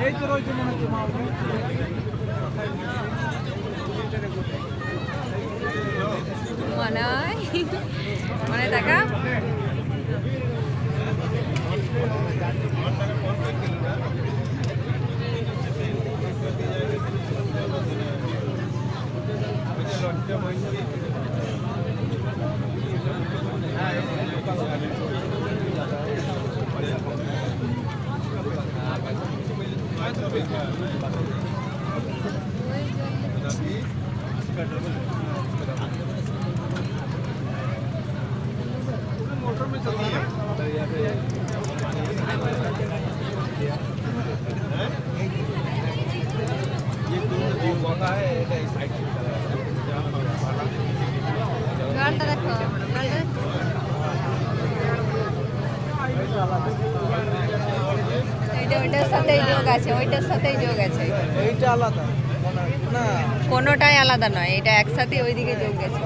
এই তো মনে হচ্ছে মনে হয় মানে দেখা मोटर में चल रहा है ওইটার সাথেই যোগ আছে ওইটার সাথেই যোগ আছে। এইটা আলাদা না। কোনোটাই আলাদা নয় এটা একসাথে ওইদিকে যোগ গেছে।